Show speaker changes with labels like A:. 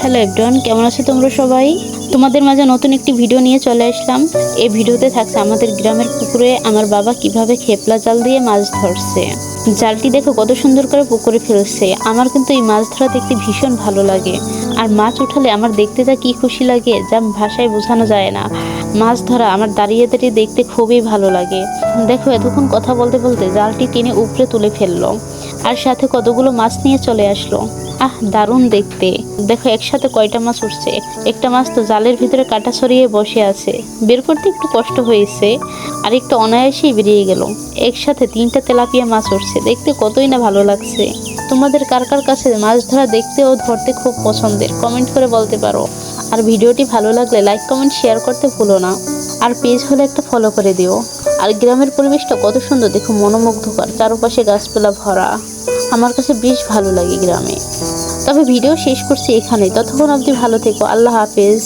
A: Hello everyone, কেমন আছো তোমরা সবাই? তোমাদের মাঝে নতুন একটি ভিডিও নিয়ে চলে আসলাম। এই ভিডিওতে থাকছে আমাদের গ্রামের পুকুরে আমার বাবা কীভাবে খেপলা জাল দিয়ে মাছ ধরছে। জালটি দেখো কত সুন্দর করে পুকুরে ফেলছে। আমার কিন্তু এই মাছ ধরা দেখতে ভীষণ ভালো লাগে। আর মাছ উঠালে আমার দেখতে যা কি খুশি লাগে, যা ভাষায় বোঝানো যায় না। মাছ ধরা আমার দাঁড়িয়ে দাঁড়িয়ে দেখতে খুবই ভালো লাগে। দেখো, এতক্ষণ কথা বলতে বলতে জালটি টেনে উপরে তুলে ফেলল। আর সাথে কতগুলো মাছ নিয়ে চলে আসলো। আহ, দারুণ দেখতে। দেখো, একসাথে কয়টা মাছ উঠছে? একটা মাছ তো জালের ভিতরে কাটা সরিয়ে বসে আছে। বের করতে একটু কষ্ট হয়েছে। আর একটু অনায়াসেই বেরিয়ে গেল। একসাথে তিনটা তেলাপিয়া মাছ উঠছে। দেখতে কতই না ভালো লাগছে। তোমাদের কার কার কাছে মাছ ধরা দেখতে ও ধরতে খুব পছন্দের কমেন্ট করে বলতে পারো। আর ভিডিওটি ভালো লাগলে লাইক কমেন্ট শেয়ার করতে ভুলো না। আর পেজ হলে একটা ফলো করে দিও। আর গ্রামের পরিবেশটা কত সুন্দর দেখো মনোমুগ্ধকর। চারপাশে গাছপালা ভরা। আমার কাছে বেশ ভালো লাগে গ্রামে। তবে ভিডিও শেষ করছি এখানে ততক্ষণ অবধি ভালো থেকো। আল্লাহ হাফেজ।